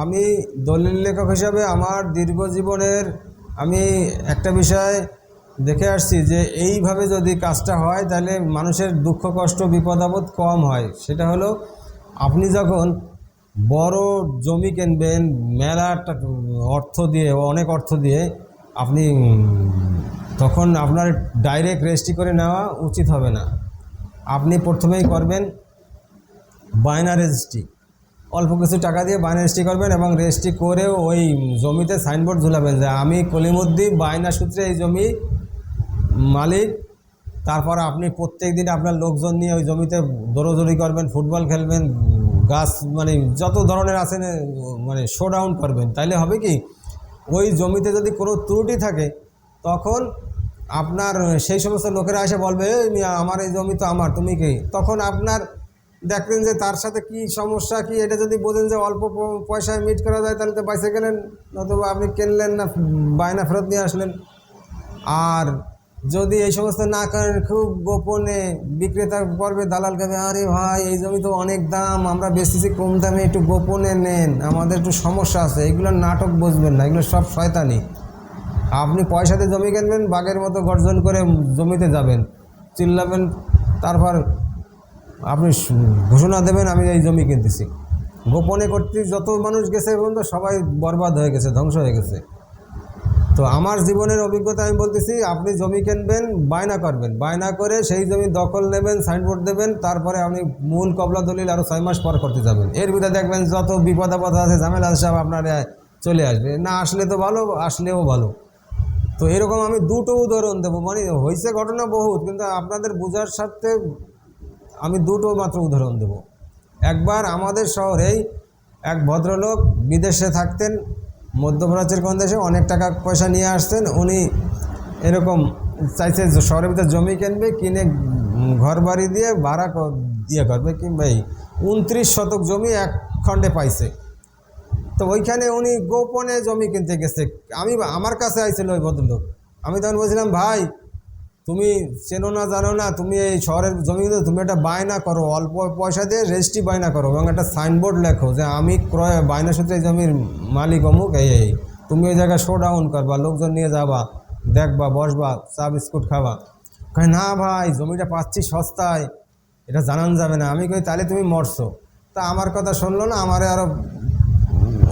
আমি দলিল লেখক হিসাবে আমার দীর্ঘ জীবনের আমি একটা বিষয় দেখে আসছি যে এইভাবে যদি কাজটা হয় তাহলে মানুষের দুঃখ, কষ্ট বিপদাপদ কম হয়। সেটা হলো আপনি যখন বড় জমি কিনবেন মেলা অর্থ দিয়ে, অনেক অর্থ দিয়ে আপনি তখন আপনার ডাইরেক্ট রেজিস্ট্রি করে নেওয়া উচিত হবে না। আপনি প্রথমেই করবেন বায়না রেজিস্ট্রি অল্প কিছু টাকা দিয়ে বায়না রেজিস্ট্রি করবেন এবং রেজিস্ট্রি করে ওই জমিতে সাইনবোর্ড ঝুলাবেন যে আমি কলিমুদ্দি বায়না সূত্রে এই জমি মালিক। তারপর আপনি প্রত্যেক দিন আপনার লোকজন নিয়ে ওই জমিতে দৌড়দৌড়ি করবেন, ফুটবল খেলবেন, গাছ মানে যত ধরনের আছেন মানে শো ডাউন করবেন। তাইলে হবে কি, ওই জমিতে যদি কোনো ত্রুটি থাকে, তখন আপনার সেই সমস্ত লোকেরা এসে বলবে আমার এই জমি তো আমার, তুমি কি? তখন আপনার দেখবেন যে তার সাথে কি সমস্যা, কি এটা যদি বোঝেন যে অল্প পয়সায় মিট করা যায়, তাহলে তো বাইসে গেলেন নতুবা আপনি কিনলেন না, বায়না ফেরত নিয়ে আসলেন। আর যদি এই সমস্ত না করেন, খুব গোপনে বিক্রেতা পর্বে দালাল কাবে, আরে ভাই, এই জমি তো অনেক দাম, আমরা বেশি কম দামে, একটু গোপনে নেন, আমাদের একটু সমস্যা আছে। এগুলো নাটক বুঝবেন না, এগুলো সব শয়তানি। আপনি পয়সাতে জমি কিনবেন, বাঘের মতো গর্জন করে জমিতে যাবেন, চিল্লাবেন, তারপর আপনি ঘোষণা দেবেন, আমি এই জমি কিনতেছি। গোপনে করতে যত মানুষ গেছে পর্যন্ত সবাই বরবাদ হয়ে গেছে, ধ্বংস হয়ে গেছে। তো আমার জীবনের অভিজ্ঞতা আমি বলতেছি, আপনি জমি কিনবেন, বায়না করবেন। বায়না করে সেই জমি দখল নেবেন সাইনবোর্ড দেবেন, তারপরে আপনি মূল কবলা দলিল আরও ছয় মাস পর করতে যাবেন। এর ভিতরে দেখবেন যত বিপদ আপদ আছে, ঝামেলা সব আপনার চলে আসবে। না আসলে তো ভালো, আসলেও ভালো। তো এরকম আমি দুটো উদাহরণ দেবো। মানে হয়েছে ঘটনা বহুত, কিন্তু আপনাদের বোঝার স্বার্থে আমি দুটো মাত্র উদাহরণ দেব। একবার আমাদের শহরেই এক ভদ্রলোক বিদেশে থাকতেন মধ্যপ্রাচ্যের কোন দেশে অনেক টাকা পয়সা নিয়ে আসতেন, উনি এরকম চাইছে শহরের ভিতরে জমি কিনবে, কিনে ঘর বাড়ি দিয়ে ভাড়া দিয়ে করবে, কিংবা এই উনত্রিশ শতক জমি এক খণ্ডে পাইছে। তো ওইখানে উনি গোপনে জমি কিনতে গেছে। আমি, আমার কাছে আইছিল ওই ভদ্রলোক। আমি তখন বলছিলাম, ভাই তুমি চেনো না, জানো না, তুমি এই শহরের জমি তুমি একটা বায়না করো, অল্প পয়সা দিয়ে রেজিস্ট্রি বায়না করো এবং একটা সাইনবোর্ড লেখো যে আমি ক্রয় বায়না সূত্রে এই জমির মালিক অমুক, এই এই, তুমি ওই জায়গায় শো ডাউন করবা, লোকজন নিয়ে যাবা, দেখবা, বসবা, চা, বিস্কুট খাবা। কয়, না ভাই, জমিটা পাচ্ছি সস্তায়, এটা জানান যাবে না। আমি কই, তাহলে তুমি মরছো। তা আমার কথা শুনলো না, আমারে আরও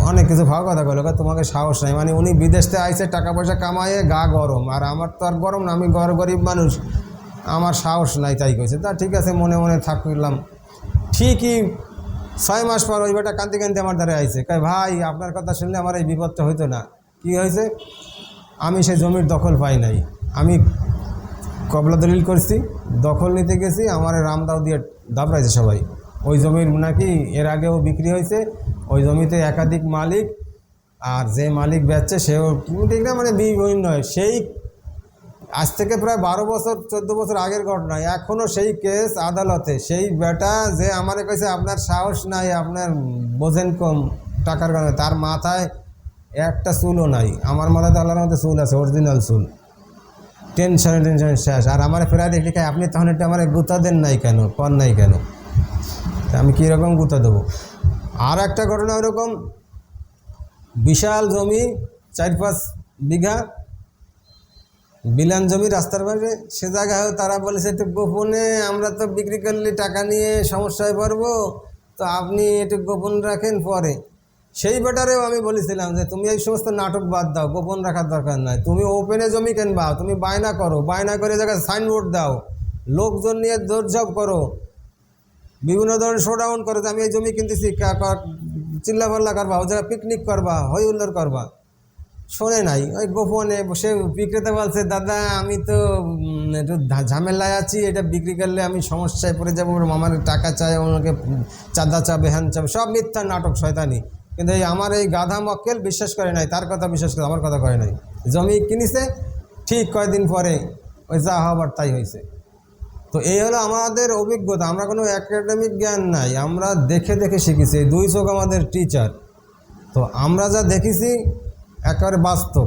অনেক কিছু ভালো কথা বলো তোমাকে সাহস নাই। মানে উনি বিদেশতে আইসে টাকা পয়সা কামায়ে গা গরম। আর আমার তো আর গরম না, আমি গর গরিব মানুষ। আমার সাহস নাই, তাই কইছে। তা ঠিক আছে, মনে মনে থাকলাম ঠিকই ছয় মাস পর ওই বেটা কান্তি কান্তি আমার দ্বারা আইছে। কয়, ভাই, আপনার কথা শুনলে আমার এই বিপদটা হইতো না। কি হয়েছে? আমি সেই জমির দখল পাই নাই। আমি কবলা দলিল করছি, দখল নিতে গেছি, আমার রামদাও দিয়ে দাবড়াইছে সবাই। ওই জমির নাকি এর আগেও বিক্রি হয়েছে ওই জমিতে একাধিক মালিক আর যে মালিক বেচছে সেও ঠিক না মানে বিভিন্ন সেই আজ থেকে প্রায় বারো বছর, চোদ্দ বছর আগের ঘটনা। এখনও সেই কেস আদালতে। সেই বেটা যে আমার কাছে আপনার সাহস নাই, আপনার বোঝেন কম টাকার কারণে, তার মাথায় একটা চুলও নাই। আমার মাথায় তো আল্লাহর মধ্যে চুল আছে, অরিজিনাল চুল। টেনশনে টেনশনে শেষ। আর আমার প্রায় দেখলি খাই আপনি তখন একটু আমার গুতা দেন নাই কেন? কর নাই কেন? আমি কীরকম গুতা দেবো? আর একটা ঘটনা ওরকম। বিশাল জমি চার পাঁচ বিঘা। বিলান জমি রাস্তার পাশে। সে জায়গায় তারা বলেছে, একটু গোপনে আমরা তো বিক্রি করলে টাকা নিয়ে সমস্যায় পড়ব। তো আপনি একটু গোপন রাখেন পরে। সেই ব্যাটারেও আমি বলেছিলাম যে, তুমি এই সমস্ত নাটক বাদ দাও, গোপন রাখার দরকার নাই। তুমি ওপেনে জমি কিনবা, তুমি বায়না করো। বায়না করে জায়গায় সাইনবোর্ড দাও। লোকজন নিয়ে দৌড়ঝাপ করো। বিভিন্ন ধরনের শো ডাউন করো আমি এই জমি কিনতেছি, কা- করবা জায়গায় পিকনিক করবা হই হুল্লোড় করবা। শোনে নাই, ওই গোপনে সে বিক্রেতা বলছে, দাদা, আমি তো একটু ঝামেলায় আছি, এটা বিক্রি করলে আমি সমস্যায় পড়ে যাব, আমার টাকা চাই ওনাকে চাঁদা চাবে, হ্যান চাবে, সব মিথ্যা নাটক, শয়তানি। কিন্তু এই আমার এই গাধা মক্কেল বিশ্বাস করে নাই, তার কথা বিশ্বাস করে, আমার কথা করে নাই। জমি কিনিছে, ঠিক কয়দিন পরে, ওই যা হবার তাই হয়েছে তো এই হলো আমাদের অভিজ্ঞতা, আমরা কোনো একাডেমিক জ্ঞান নাই, আমরা দেখে দেখে শিখেছি, এই দুই চোখ আমাদের টিচার তো আমরা যা দেখেছি, একেবারে বাস্তব।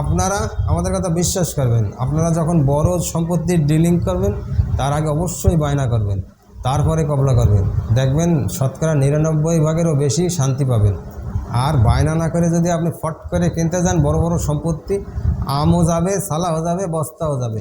আপনারা আমাদের কথা বিশ্বাস করবেন, আপনারা যখন বড় সম্পত্তির ডিলিং করবেন, তার আগে অবশ্যই বায়না করবেন, তারপরে কবলা করবেন। দেখবেন শতকরা নিরানব্বই ভাগেরও বেশি শান্তি পাবেন। আর বায়না না করে যদি আপনি ফট করে কিনতে যান বড় বড় সম্পত্তি, আমও যাবে সালাও যাবে, বস্তাও যাবে।